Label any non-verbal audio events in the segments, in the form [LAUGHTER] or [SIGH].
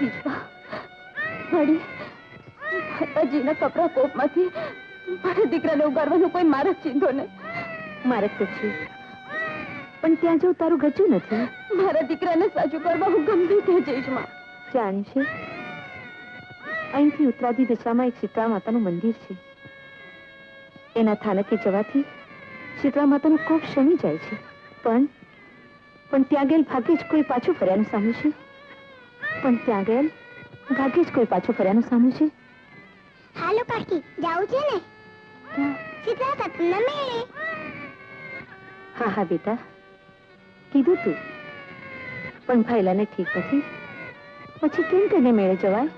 વિજવા કપરા કોપમાંથી મારા દીકરાને ઉગારવાનો કોઈ માર્ગ ચીંધો ને મારે તો છે. પણ ત્યાં જવું તારું ગજું નથી? મારા દીકરાને સાચું કરવા હું ગમે ત્યાં જઈશમાં. જાણી છે. અહીંથી ઉત્તરાધી દિશામાં એક શીતળા માતાનું મંદિર છે. એના થાનકે જવાથી શીતળા માતાનો કોપ શમી જાય છે. પણ પણ ત્યાં ગયેલ ભાગ્યે જ કોઈ પાછું ફર્યાનું સામે છે. પણ ત્યાં ગયેલ ભાગ્યે જ કોઈ પાછું ફર્યાનું સામે છે. હાલો કાકી જાવું છે ને? શીતળા સતના મેળે હા હા બેટા. કીધું તું. પણ ભાઈલાને ઠીક નથી. પછી કેમ કરીને મેળે જવાય?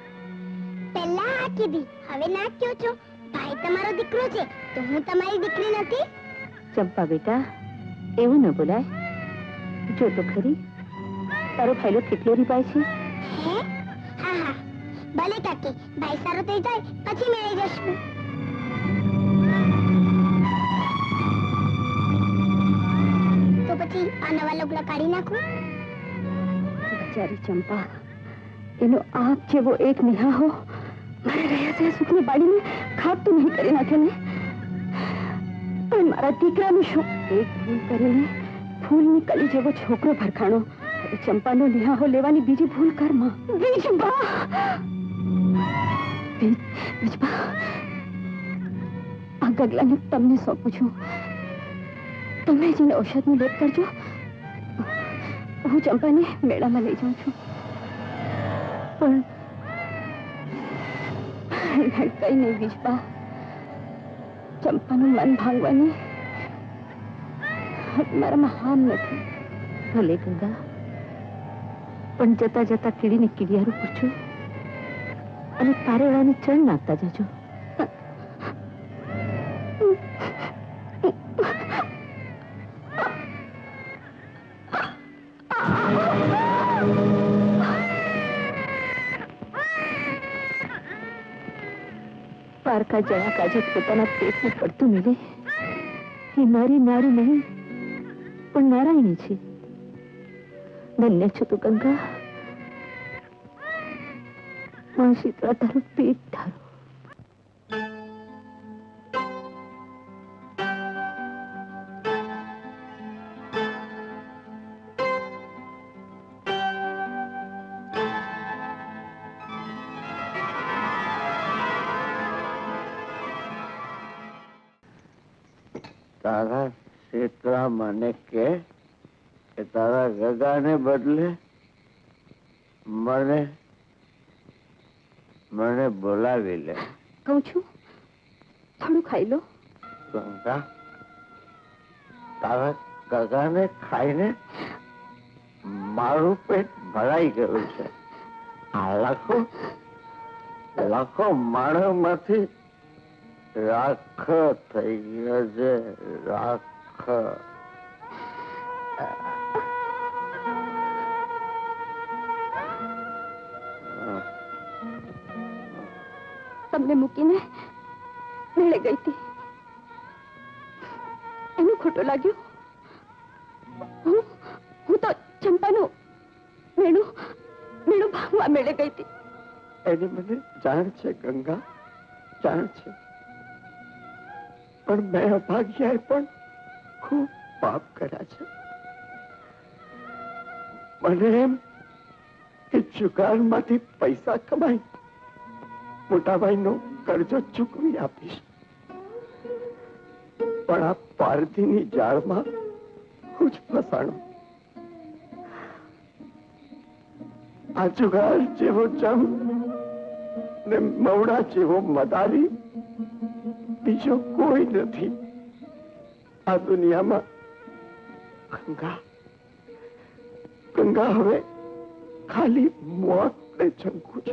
પહેલા આ કીધી હવે ના કયો છો? ભાઈ તમારો દીકરો છે તો હું તમારી દીકરી નથી? ચંપા બેટા એવું ન બોલાય. જો તો ખરી. તારો ફાયલો કેટલો રીબાય છે? ભલે કાકી ભાઈ સારો થઈ જાય પછી મેળવી જશું. તો પછી આ નવા લુગડા કાઢી નાખું? બિચારી ચંપા એનો આપ જેવો એક નિહાહો મારે રહ્યા છે સુખની બાળીને ખાપ તો નહીં કરી નાખે ને? પણ મારા દીકરાનું શું? એક ભૂલ કરીને ફૂલની કલી જેવો છોકરો ભરખાણો. ચંપાનો નિહાહો લેવાની બીજી ભૂલ કરમાં. બીજબા બીજ- બીજબા આ ગગલાને તમને સોંપું છું. તમે જેને ઔષધનો લેપ કરજો, હું ચંપાને મેળામાં લઈ જાઉં છું. પણ કઈ નહીં બીજબા ચંપાનું મન ભાંગવાની મારામાં હામ નથી. ભલે ગંગા, પણ જતા જતા કીડીને કીડિયારું પૂછું. અને પારેવાને ચણ નાખતા જજો. પારકા જયા કાજે પોતાના પેટને પડતું મિલે. એ મારી નારી નહીં પણ નારાયણી છે. ધન્ય છો તું ગંગા માં શીતળા તારું પેટ ધારું. તારા શીતળા મને કે તારા ગગાને બદલે મને મને બોલાવી લે. કહું છું? થોડું ખાઈ લો. ગંગા તારા ગગાને ખાઈને મારું પેટ ભરાઈ ગયું છે. આ લાખો લાખો માણસમાંથી રાખ થઈ ગયો છે રાખ. તમને મૂકીને મેળે ગઈ હતી. એનું ખોટું લાગ્યું? હું હું તો ચંપાનું મેળું મેળું ભાંગવા મેળે ગઈ હતી. એની મને જાણ છે, ગંગા, જાણ છે. પણ મેં અભાગ્યાએ પણ ખૂબ પાપ કર્યા છે. મને એમ કે જુગારમાંથી પૈસા કમાઈ મોટાભાઈનો કરજો ચૂકવી આપીશ. પણ આ પારધીની જાળમાં હું જ ફસાણો. આ જુગાર જેવો ચમ ને મવડા જેવો મદારી બીજો કોઈ નથી. આ દુનિયામાં ગંગા. ગંગા હવે ખાલી મોત ને ચંકુ છે.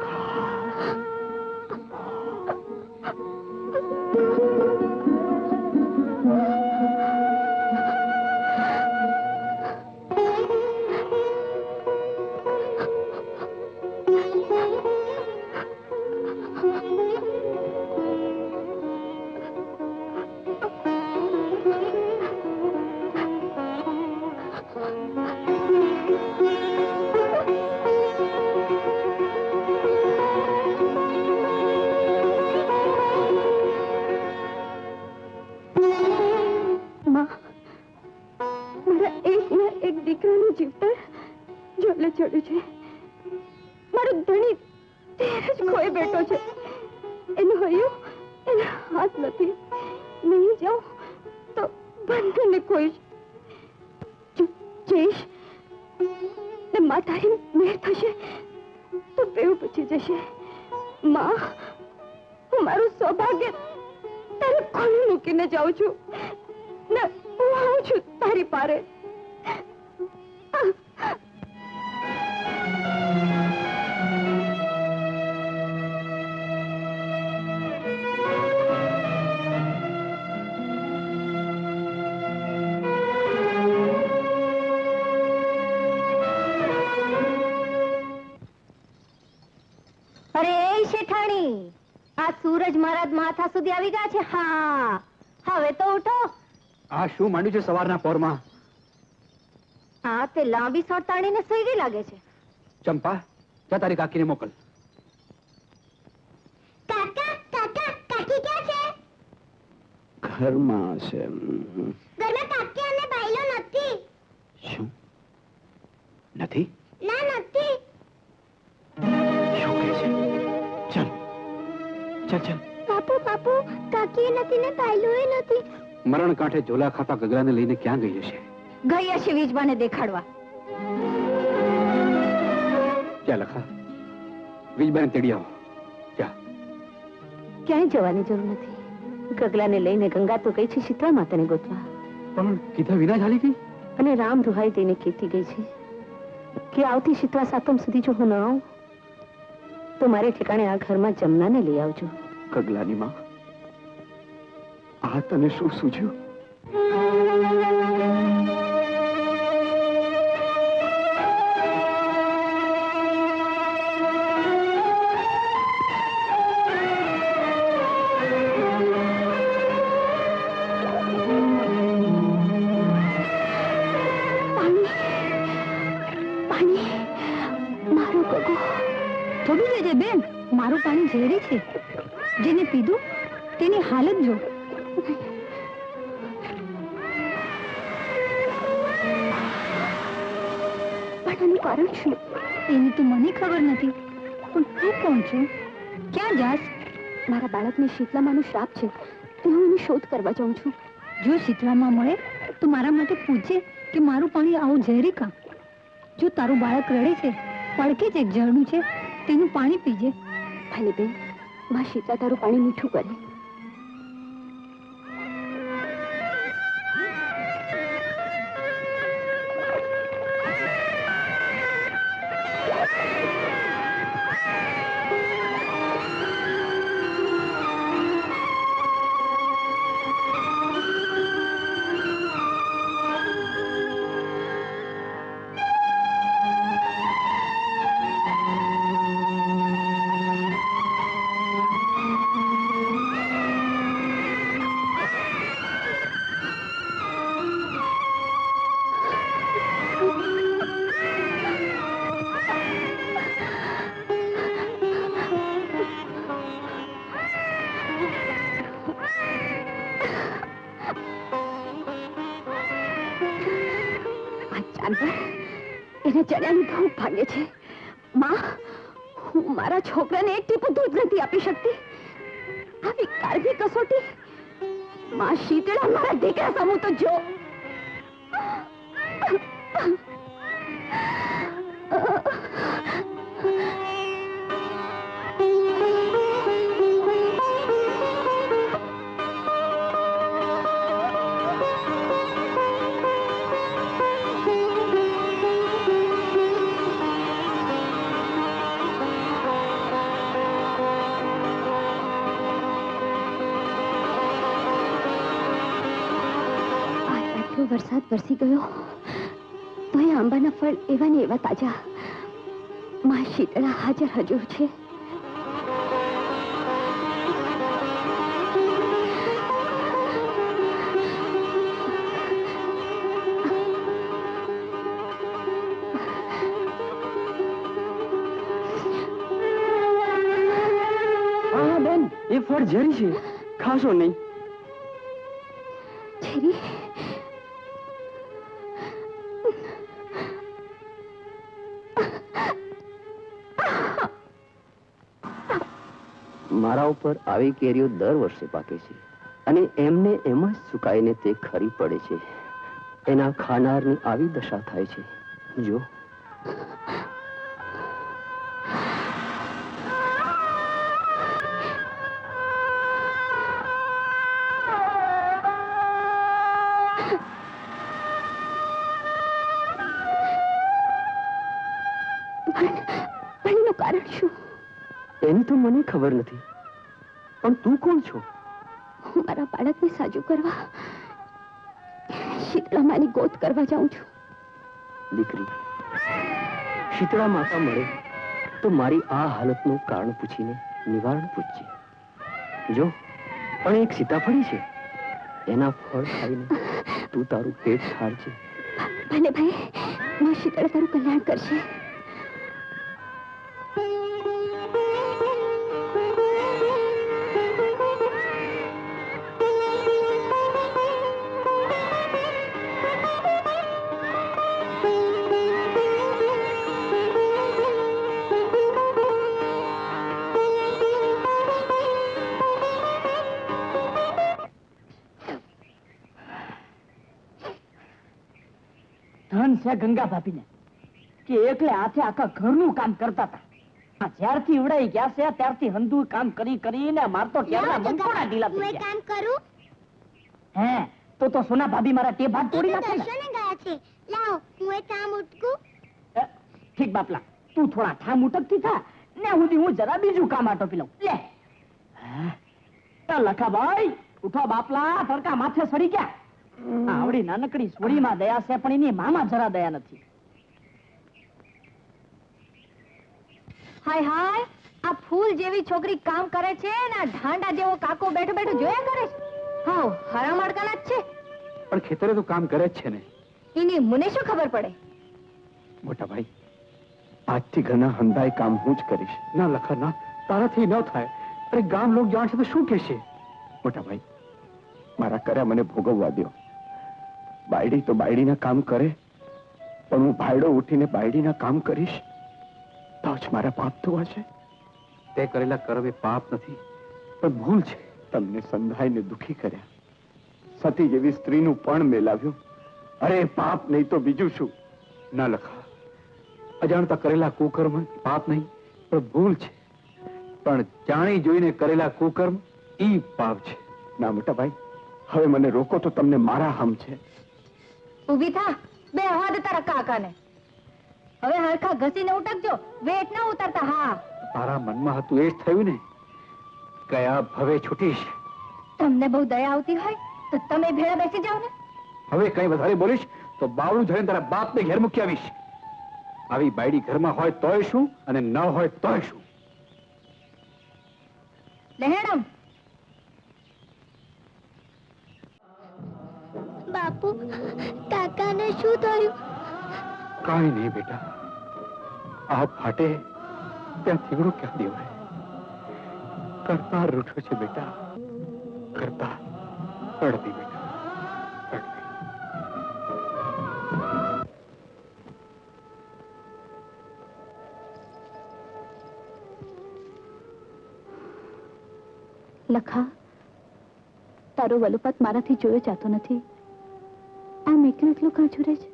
નહીં જાઉં, તો બંધને જો, જઈશ. ને માતારી મેર થશે, તો બેવ પછી જશે. માં, હું મારું સૌભાગ્ય તારે ખોલી મૂકીને જાઉં છું. ને હું આવું છું તારી પારે. આ સૂરજ મહારાજ માથા સુધી આવી ગયા છે. હા. હવે તો ઉઠો. આ શું માંડ્યું છે સવારના પોરમાં? આ તે લાંબી શોટ તાણીને સુઈ ગઈ લાગે છે. ચંપા જા તારી કાકીને મોકલ. કાકા કાકા કાકી ક્યાં છે? ઘરમાં છે. ઘરમાં કાકી અને ભાઈલો નથી. શું? નથી? ના ચાલ ચાલ. બાપુ બાપુ કાકી નથી ને ભાઈલો નથી. મરણ કાંઠે ઝોલા ખાતા ગગરાને લઈને ક્યાં ગઈ હશે? ગઈ હશે વીજબાને દેખાડવા. જા લખા. વીજબાને તેડી આવો. જા. ક્યાંય જવાની જરૂર નથી. ગગલાને લઈને ગંગા તો ગઈ છે શીતળા માતાને ગોતવા. પણ કીધા વિના ચાલી ગઈ? અને રામ રૂહાઈ દઈને કહેતી ગઈ છે કે આવતી શીતળા સાતમ સુધી જો હું ન આવું તો મારે ઠેકાણે આ ઘરમાં જમનાને લઈ આવજો. કગલાની માં? આ તને શું ગગો થોડું લેજે બેન. મારું પાણી ઝેરી છે. જેને પીધું, તેની હાલત જો. કારણ શું? એની તો મને ખબર નથી. પણ તું કોણ છું? ક્યાં જાસ? મારા બાળકને શીતલામાનો શ્રાપ છે. તે હું એની શોધ કરવા જાઉં છું. જો શીતલામાં મળે, તો મારા માટે પૂછે કે મારું પાણી આવું ઝેરી કા? જો તારું બાળક રડે છે, પડકે જ એક ઝરણું છે, તેનું પાણી પીજે. ભલે બેન માં શીતલા તારું પાણી મીઠું કરે. એને ચણ્યાની ભાગે છે. માં, હું મારા છોકરાને એક ટીપું દૂધ નથી આપી શકતી. આવી કાળજી કસોટી? માં, શીતળા મારા દીકરા સામું તો જો. ગયો. તો આંબાના ફળ એવા ને એવા તાજા. માં શીતળા હાજર હજુર છે. એ ફળ ઝેરી છે. ખાશો નહીં. મારા ઉપર આવી કેરીઓ દર વર્ષે પાકે છે. અને એમને એમ જ સુકાઈને તે ખરી પડે છે. એના ખાનારની આવી દશા થાય છે. જો મને ખબર નથી. પણ તું કોણ છો? હું મારા બાળકને સાજુ કરવા શીતળામાની ગોત કરવા જાઉં છું. દીકરી શીતળા માતા મળે તો મારી આ હાલતનું કારણ પૂછીને નિવારણ પૂછજે. જો પણ એક સીતાફળી છે. એના ફળ ખાઈને તું તારું પેટ ઠારજે ભલે ભાઈ માં શીતળા તારું કલ્યાણ કરશે. છે ગંગા ભાભીને કે એકલે હાથે આખા ઘરનું કામ કરતા હતા. જ્યારથી ઉડાઈ ગયા છે ત્યારથી હંધુ કામ કરી કરીને માર તો ક્યારના લાવો ઢીલા થઈ ગયા. કામ કરું? હે તો તો સોના ભાભી મારા તે ભાગ તોડી નાખે દર્શને ગયા છે? લાવ હું એ કામ ઉટકું. ઠીક બાપલા તું થોડા ઠામ ઉટકતી થા ને સુધી હું જરા બીજું કામ આટો પી લઉં લે લખાભાઈ ઉઠો બાપલા તડકા માથે સડી ગયા. આવડી નાનકડી સોડીમાં દયા છે પણ એની મામા જરા દયા નથી. હાય હાય આ ફૂલ જેવી છોકરી કામ કરે છે ને આ ઢાંડા જેવો કાકો બેઠો બેઠો જોયા કરે છે? હા હરા મડકાના જ છે. પણ ખેતરે તો કામ કરે જ છે ને. એની મને શું ખબર પડે? મોટા ભાઈ આજથી ઘણા હંધાય કામ હું જ કરીશ. ના લખા ના તારાથી ન થાય. અરે ગામ લોક જાણશે તો શું કહેશે? મોટા ભાઈ મારા કર્યા મને ભોગવવા દો બાયડી તો બાયડીના કામ કરે પણ હું ભાયડો ઉઠીને બાયડીના કામ કરીશ તો જ મારા પાપ ધોવા છે. તે કરેલા કર્મ એ પાપ નથી પણ ભૂલ છે. તમને સંધાઈને દુખી કર્યા. સતી જેવી સ્ત્રીનું પણ મેલાવ્યું અરે પાપ નહીં તો બીજું શું? ના લખા. અજાણતા કરેલા કુકર્મ પાપ નહીં પણ ભૂલ છે. પણ જાણી જોઈને કરેલા કુકર્મ ઈ પાપ છે. ના મોટા ભાઈ હવે મને રોકો તો તમને મારા હમ છે. ઊભી થા. બે હવા દે તારા કાકાને. હવે હરખા ઘસીને ઉટકજો વેટ ના ઉતરતા હા. તારા મનમાં હતું એ જ થયું ને. કયા ભવે છૂટીશ. તમને બહુ દયા આવતી હોય તો તમે ભેળા બેસી જાઓ ને. હવે કઈ વધારે બોલીશ તો બાવળું ધરીને તારા બાપને ઘેર મૂકી આવીશ. આવી બાયડી ઘરમાં હોય તોય શું અને ન હોય તોય શું? લહેણમ. બાપુ કાકાને શું થયું? કાંઈ નહીં બેટા. આ ફાટે ત્યાં થીગડું ક્યાં દેવાય? કરતા રૂઠો છે બેટા. કરતા અડધી બેટા. લખા તારો વલુપત મારાથી જોયો જાતો નથી. કાં છે?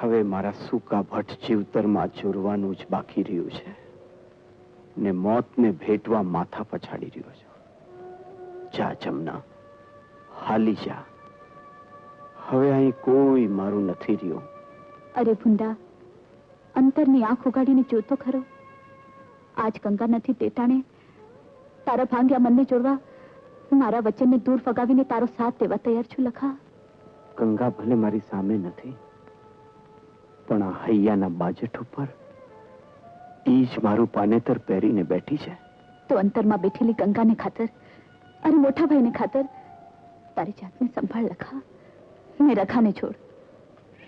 હવે મારા સૂકા ભટ્ટ જીવતરમાં જોરવાનું જ બાકી રહ્યું છે. ને મોતને ભેટવા માથા પછાડી રહ્યો છું. જા જમના હાલી જા. હવે અહીં કોઈ મારું નથી રહ્યું. અરે ભૂંડા અંતરની આંખ ઉગાડીને જોતો ખરો. આજ ગંગા નથી તેટાણે તારા ભાંગ્યા મનને જોડવા મારા વચનને દૂર ફગાવીને તારો સાથ દેવા તૈયાર છું લખા. ગંગા ભલે મારી સામે નથી પણ આ હૈયાના બાજટ ઉપર ઈ જ મારું પાનેતર પહેરીને બેઠી છે. તો અંતરમાં બેઠેલી ગંગાને ખાતર અને મોટા ભાઈને ખાતર તારી જાતને સંભાળ લખા. ને રખાને છોડ.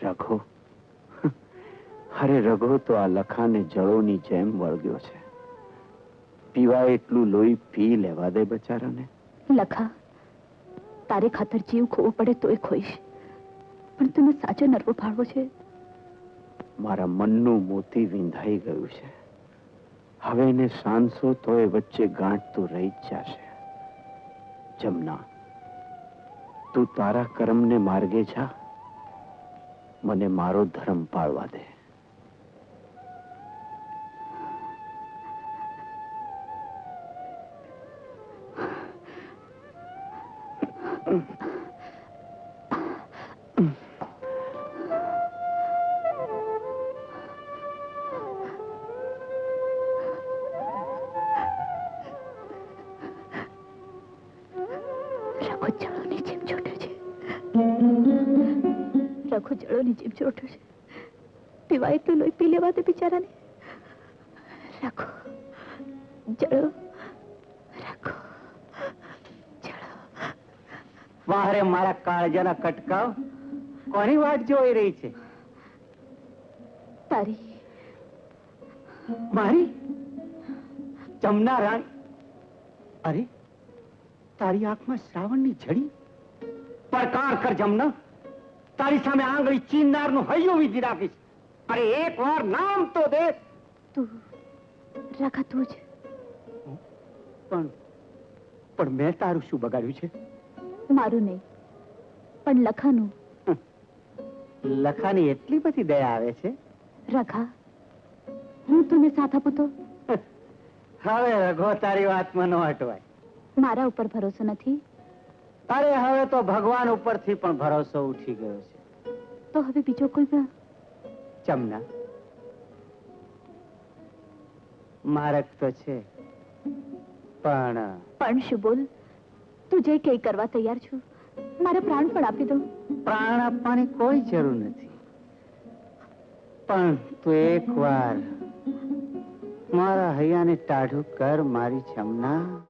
રઘો? [LAUGHS] અરે રઘો તો આ લખાને જળોની જેમ વળગ્યો છે. પીવા એટલું લોહી પી લેવા દે બચારાને. લખા તારે ખાતર જીવ ખોવો પડે તોય ખોઈશ. પણ તને સાચો નરવો ફાળવો છે. મારા મનનું મોતી વિંધાઈ ગયું છે. હવે એને સાંસો એ વચ્ચે ગાંઠ તો રહી જ જશે. જમના, તું તારા કર્મને માર્ગે જા. મને મારો ધર્મ પાળવા દે. રઘુ જળોની જીભ છૂટે છે પીવાય એટલું લોહી પી લેવા દે બિચારાને. રાખો. જળો. રાખો. વાહરે મારા કાળજાના કટકાવ કોની વાટ જોઈ રહી છે? તારી. મારી? જમના રાણી? અરે તારી આંખમાં શ્રાવણની જડી પડકાર કર જમના. તારી સામે આંગળી ચીનનારનું હૈયું વીજી રાખીશ. અરે એક વાર નામ તો દે. તું રાખા તું જ. પણ પણ મેં તારું શું બગાડ્યું છે? મારું નહીં પણ લખાનું. લખાની એટલી બધી દયા આવે છે? રખા હું તને સાથ આપું તો? હવે રઘો તારી વાત ન હટવાય મારા ઉપર ભરોસો નથી. અરે હવે તો ભગવાન ઉપરથી પણ ભરોસો ઉઠી ગયો છે. તો હવે બીજો કોઈ પણ ચમના. મારક તો છે પણ પણ શું બોલ? તું જે કઈ કરવા તૈયાર છું મારા પ્રાણ પણ આપી દઉં પ્રાણ આપવાની કોઈ જરૂર નથી. પણ તું એક વાર મારા હૈયાને ટાઢું કર મારી ચમના.